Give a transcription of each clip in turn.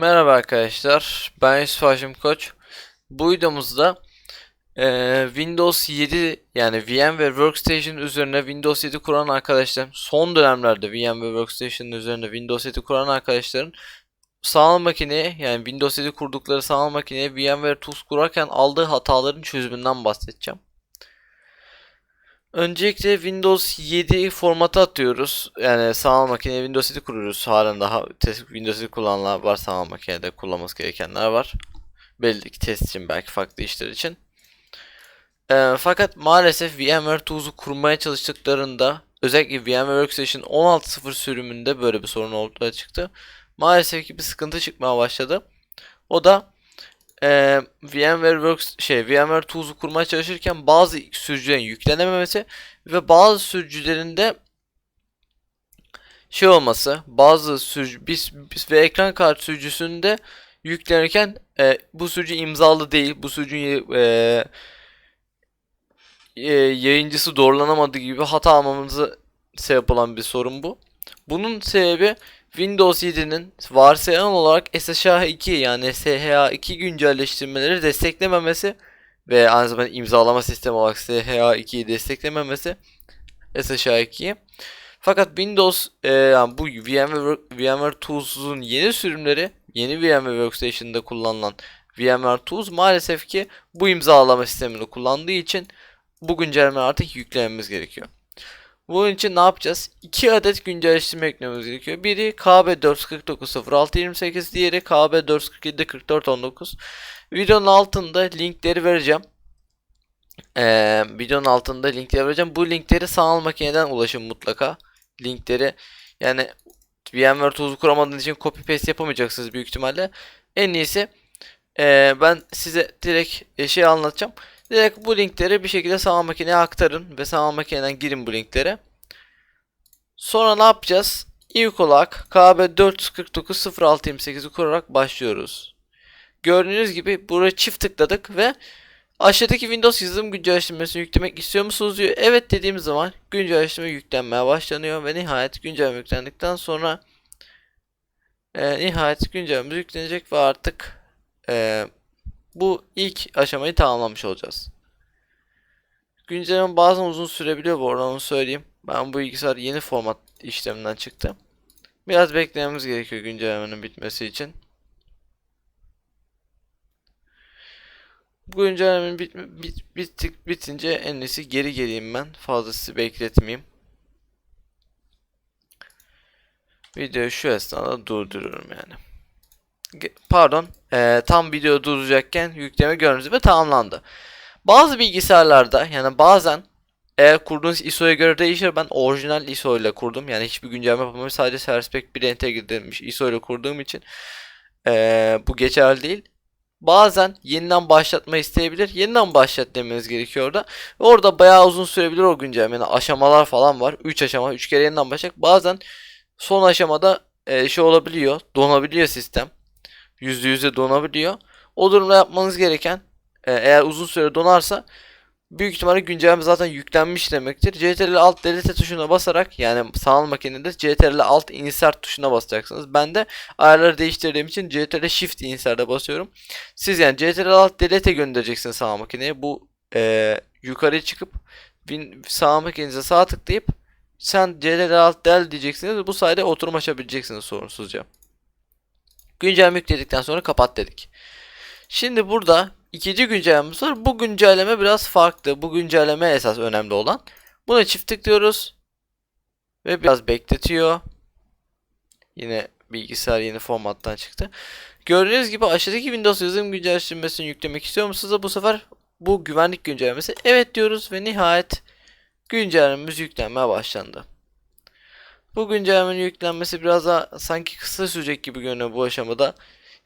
Merhaba arkadaşlar, ben Yusuf Haşim Koç. Bu videomuzda eee, Windows 7 yani VMware Workstation üzerine Windows 7 kuran arkadaşlar, son dönemlerde VMware Workstation üzerine Windows 7 kuran arkadaşların sanal makineye yani Windows 7 kurdukları sanal makineye VMware Tools kurarken aldığı hataların çözümünden bahsedeceğim. Öncelikle Windows 7 formatı atıyoruz. Yani sanal makineye Windows 7 kuruyoruz. Halen daha test, Windows 7 kullananlar var. Sanal makinede kullanması gerekenler var. Belli ki test için belki farklı işler için. Ee, fakat maalesef VMware Tools'u kurmaya çalıştıklarında özellikle VMware Workstation 16.0 sürümünde böyle bir sorun ortaya çıktı. Maalesef ki bir sıkıntı çıkmaya başladı. O da e, VMware Works şey VMware Tools'u kurmaya çalışırken bazı sürücülerin yüklenememesi ve bazı sürücülerinde şey olması, bazı sürücü biz, biz ve ekran kart sürücüsünde yüklenirken e, bu sürücü imzalı değil, bu sürücünün e, e, yayıncısı doğrulanamadığı gibi hata almamızı sebep olan bir sorun bu. Bunun sebebi Windows 7'nin varsayılan olarak SSH2 yani SHA2 güncelleştirmeleri desteklememesi ve aynı zamanda imzalama sistemi olarak SHA2'yi desteklememesi SSH2'yi. Fakat Windows e, yani bu VMware, VMware Tools'un yeni sürümleri yeni VMware Workstation'da kullanılan VMware Tools maalesef ki bu imzalama sistemini kullandığı için bu güncelleme artık yüklememiz gerekiyor. Bunun için ne yapacağız? 2 adet güncelleştirme eklememiz gerekiyor. Biri KB4490628, diğeri KB4474419. Videonun altında linkleri vereceğim. Ee, videonun altında linkleri vereceğim. Bu linkleri sanal makineden ulaşın mutlaka. Linkleri yani VMware Tools'u kuramadığınız için copy paste yapamayacaksınız büyük ihtimalle. En iyisi ee, ben size direkt e, şey anlatacağım. Direkt bu linkleri bir şekilde sanal makineye aktarın ve sanal makineden girin bu linklere. Sonra ne yapacağız? İlk olarak KB4490628'i kurarak başlıyoruz. Gördüğünüz gibi buraya çift tıkladık ve aşağıdaki Windows yazılım güncelleştirmesini yüklemek istiyor musunuz diyor. Evet dediğimiz zaman güncelleştirme yüklenmeye başlanıyor ve nihayet güncelleme yüklendikten sonra e, nihayet güncellememiz yüklenecek ve artık e, bu ilk aşamayı tamamlamış olacağız. Güncelleme bazen uzun sürebiliyor bu arada onu söyleyeyim. Ben bu bilgisayar yeni format işleminden çıktı. Biraz beklememiz gerekiyor güncellemenin bitmesi için. Bu güncellemenin bit, bit, bittik, bitince en iyisi geri geleyim ben. Fazla sizi bekletmeyeyim. Videoyu şu esnada durduruyorum yani. Pardon, e, tam video duracakken yükleme gördüğünüz gibi tamamlandı. Bazı bilgisayarlarda yani bazen eğer kurduğunuz ISO'ya göre değişir. Ben orijinal ISO ile kurdum. Yani hiçbir güncelleme yapamamış. Sadece Service Pack 1 entegre edilmiş ISO ile kurduğum için ee, bu geçerli değil. Bazen yeniden başlatma isteyebilir. Yeniden başlat demeniz gerekiyor. Ve orada bayağı uzun sürebilir o güncelleme. Yani aşamalar falan var. 3 aşama, 3 kere yeniden başlat. Bazen son aşamada e, şey olabiliyor. Donabiliyor sistem. %100'e donabiliyor. O durumda yapmanız gereken e, eğer uzun süre donarsa büyük ihtimalle güncelleme zaten yüklenmiş demektir. CTRL Alt Delete tuşuna basarak yani sanal makinede CTRL Alt Insert tuşuna basacaksınız. Ben de ayarları değiştirdiğim için CTRL Shift Insert'e basıyorum. Siz yani CTRL Alt Delete göndereceksiniz sanal makineye. Bu e, yukarıya çıkıp win, sanal makinenize sağ tıklayıp sen CTRL Alt Del diyeceksiniz. Bu sayede oturum açabileceksiniz sorunsuzca. Güncelleme yükledikten sonra kapat dedik. Şimdi burada ikinci güncellememiz var. Bu güncelleme biraz farklı. Bu güncelleme esas önemli olan. Buna çift tıklıyoruz. Ve biraz bekletiyor. Yine bilgisayar yeni formattan çıktı. Gördüğünüz gibi aşağıdaki Windows yazılım güncelleştirmesini yüklemek istiyor musunuz? Bu sefer bu güvenlik güncellemesi evet diyoruz ve nihayet güncellememiz yüklenmeye başlandı. Bu güncellemenin yüklenmesi biraz daha sanki kısa sürecek gibi görünüyor bu aşamada.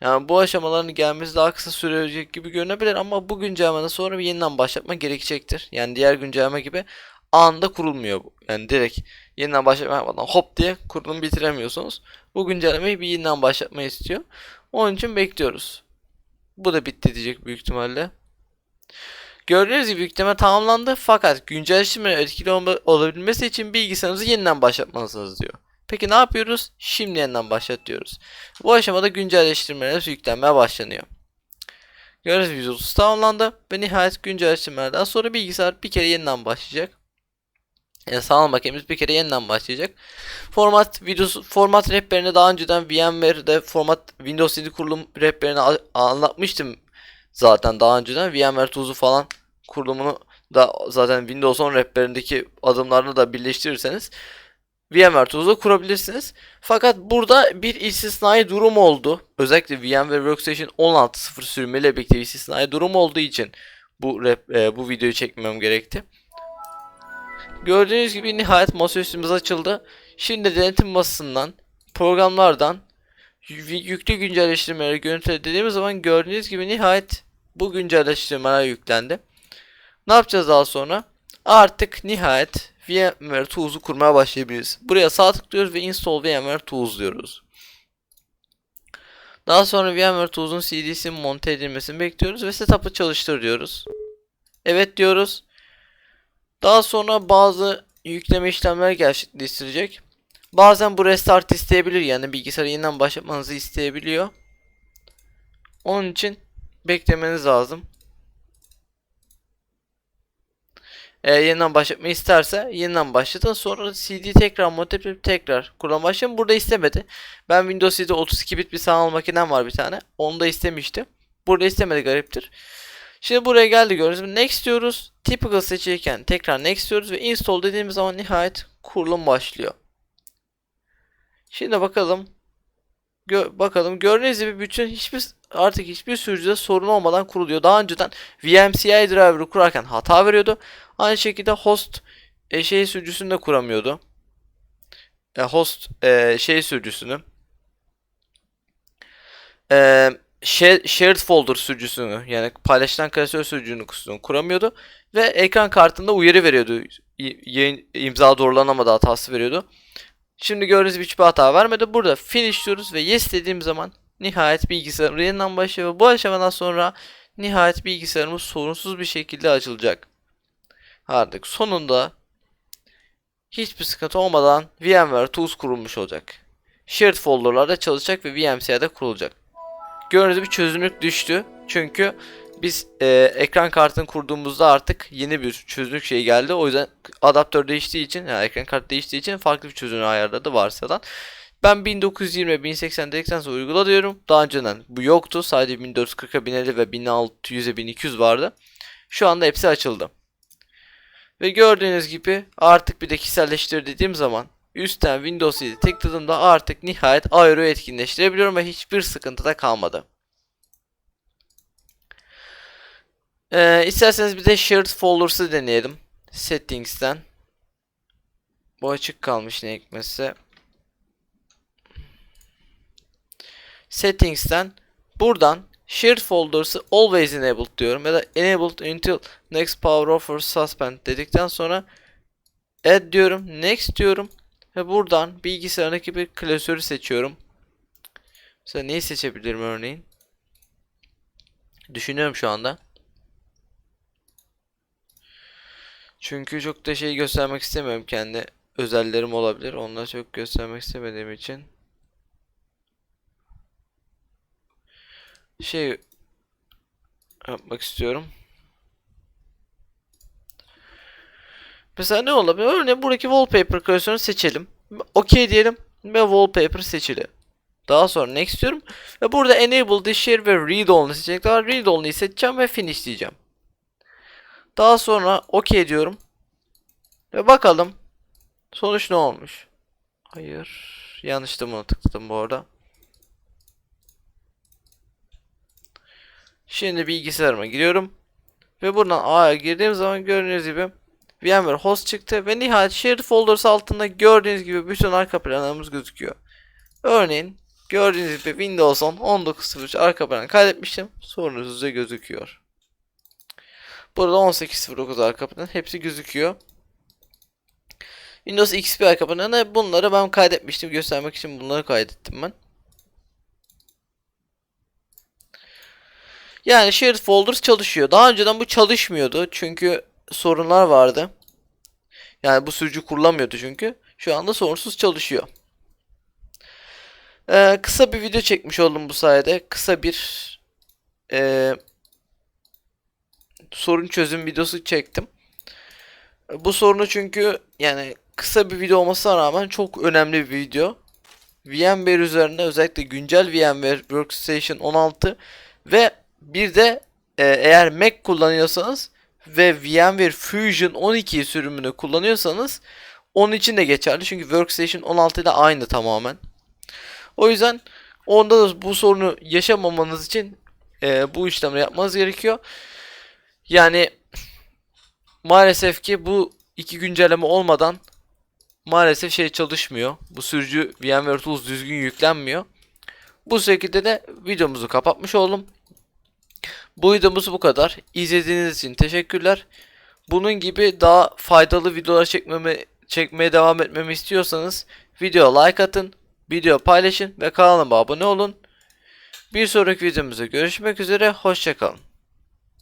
Yani bu aşamaların gelmesi daha kısa sürecek gibi görünebilir ama bu güncellemeden sonra bir yeniden başlatma gerekecektir. Yani diğer güncelleme gibi anında kurulmuyor bu. Yani direkt yeniden başlatma yapmadan hop diye kurulumu bitiremiyorsunuz. Bu güncellemeyi bir yeniden başlatma istiyor. Onun için bekliyoruz. Bu da bitti diyecek büyük ihtimalle. Gördüğünüz gibi yükleme tamamlandı fakat güncelleştirmenin etkili olabilmesi için bilgisayarınızı yeniden başlatmalısınız diyor. Peki ne yapıyoruz? Şimdi yeniden başlat diyoruz. Bu aşamada güncelleştirmeler yüklenmeye başlanıyor. Gördüğünüz gibi 130 tamamlandı ve nihayet güncelleştirmelerden sonra bilgisayar bir kere yeniden başlayacak. Yani sağlam makinemiz bir kere yeniden başlayacak. Format videosu format rehberini daha önceden VMware'de format Windows 7 kurulum rehberini anlatmıştım zaten daha önceden. VMware tuzu falan kurulumunu da zaten Windows 10 rehberindeki adımlarını da birleştirirseniz VMware tuzu kurabilirsiniz. Fakat burada bir istisnai durum oldu. Özellikle VMware Workstation 16.0 sürümüyle birlikte bir istisnai durum olduğu için bu rap, e, bu videoyu çekmem gerekti. Gördüğünüz gibi nihayet masaüstümüz açıldı. Şimdi denetim masasından, programlardan yü- yüklü güncelleştirmeleri görüntüle dediğimiz zaman gördüğünüz gibi nihayet bu güncelleştirmeler yüklendi. Ne yapacağız daha sonra? Artık nihayet VMware Tools'u kurmaya başlayabiliriz. Buraya sağ tıklıyoruz ve Install VMware Tools diyoruz. Daha sonra VMware Tools'un CD'sinin monte edilmesini bekliyoruz ve setup'ı çalıştır diyoruz. Evet diyoruz. Daha sonra bazı yükleme işlemleri gerçekleştirecek. Bazen bu restart isteyebilir yani bilgisayarı yeniden başlatmanızı isteyebiliyor. Onun için beklemeniz lazım. Eğer yeniden başlatmayı isterse yeniden başlatın. Sonra CD tekrar monte tekrar kullanmaya başlayın. Burada istemedi. Ben Windows 7 32 bit bir sanal makinem var bir tane. Onu da istemiştim. Burada istemedi gariptir. Şimdi buraya geldi gördüğünüz gibi next diyoruz. Typical seçilirken tekrar next diyoruz ve install dediğimiz zaman nihayet kurulum başlıyor. Şimdi bakalım. Gö bakalım gördüğünüz gibi bütün hiçbir artık hiçbir sürücüde sorun olmadan kuruluyor. Daha önceden VMCI driver'ı kurarken hata veriyordu. Aynı şekilde host e, şey sürücüsünü de kuramıyordu. E, host e, şey sürücüsünü e, share- shared folder sürücüsünü yani paylaşılan klasör sürücünü kuramıyordu ve ekran kartında uyarı veriyordu. Yayın imza doğrulanamadı hatası veriyordu. Şimdi gördüğünüz gibi hiçbir hata vermedi. Burada finish diyoruz ve yes dediğim zaman nihayet bilgisayarım yeniden başlıyor ve bu aşamadan sonra nihayet bilgisayarımız sorunsuz bir şekilde açılacak. Artık sonunda hiçbir sıkıntı olmadan VMware Tools kurulmuş olacak. Shared folderlarda çalışacak ve VMC'de kurulacak. Gördüğünüz gibi çözünürlük düştü. Çünkü biz e, ekran kartını kurduğumuzda artık yeni bir çözünürlük şey geldi. O yüzden adaptör değiştiği için yani ekran kartı değiştiği için farklı bir çözünürlüğü ayarladı varsadan. Ben 1920 1080 dedikten sonra uygula diyorum. Daha önceden bu yoktu. Sadece 1440'a 1050 ve 1600'e 1200 vardı. Şu anda hepsi açıldı. Ve gördüğünüz gibi artık bir de kişiselleştir dediğim zaman üstten Windows 7 tıkladığımda artık nihayet Aero'yu etkinleştirebiliyorum ve hiçbir sıkıntı da kalmadı. Ee, isterseniz bir de Shared Folders'ı deneyelim. Settings'ten. Bu açık kalmış ne hikmetse. Settings'ten buradan Shared Folders'ı Always Enabled diyorum ya da Enabled until Next Power Offer Suspend dedikten sonra Add diyorum, Next diyorum ve buradan bilgisayarındaki bir klasörü seçiyorum. Mesela neyi seçebilirim örneğin? Düşünüyorum şu anda. Çünkü çok da şey göstermek istemiyorum kendi özellerim olabilir. Onları çok göstermek istemediğim için. Şey yapmak istiyorum. Mesela ne olabilir? Örneğin buradaki wallpaper klasörünü seçelim. OK diyelim ve wallpaper seçili. Daha sonra next diyorum. Ve burada enable the share ve read only seçecek. Daha read only'yi seçeceğim ve finish diyeceğim. Daha sonra OK diyorum. Ve bakalım sonuç ne olmuş. Hayır. Yanlıştı bunu tıkladım bu arada. Şimdi bilgisayarıma giriyorum. Ve buradan A'ya girdiğim zaman gördüğünüz gibi VMware host çıktı ve nihayet shared folders altında gördüğünüz gibi bütün arka planlarımız gözüküyor. Örneğin gördüğünüz gibi Windows 10 19.03 arka planı kaydetmiştim. Sorunuz gözüküyor. Burada 18.09 arka planı hepsi gözüküyor. Windows XP arka planı bunları ben kaydetmiştim göstermek için bunları kaydettim ben. Yani shared folders çalışıyor. Daha önceden bu çalışmıyordu çünkü sorunlar vardı. Yani bu sürücü kurulamıyordu çünkü. Şu anda sorunsuz çalışıyor. Ee, kısa bir video çekmiş oldum bu sayede. Kısa bir ee, sorun çözüm videosu çektim. Bu sorunu çünkü yani kısa bir video olmasına rağmen çok önemli bir video. VMware üzerinde özellikle güncel VMware Workstation 16 ve bir de e, eğer Mac kullanıyorsanız ve VMware Fusion 12 sürümünü kullanıyorsanız onun için de geçerli. Çünkü Workstation 16 ile aynı tamamen. O yüzden onda da bu sorunu yaşamamanız için e, bu işlemi yapmanız gerekiyor. Yani maalesef ki bu iki güncelleme olmadan maalesef şey çalışmıyor. Bu sürücü VMware Tools düzgün yüklenmiyor. Bu şekilde de videomuzu kapatmış oldum. Bu videomuz bu kadar. İzlediğiniz için teşekkürler. Bunun gibi daha faydalı videolar çekmeme, çekmeye devam etmemi istiyorsanız videoya like atın, video paylaşın ve kanalıma abone olun. Bir sonraki videomuzda görüşmek üzere. Hoşçakalın.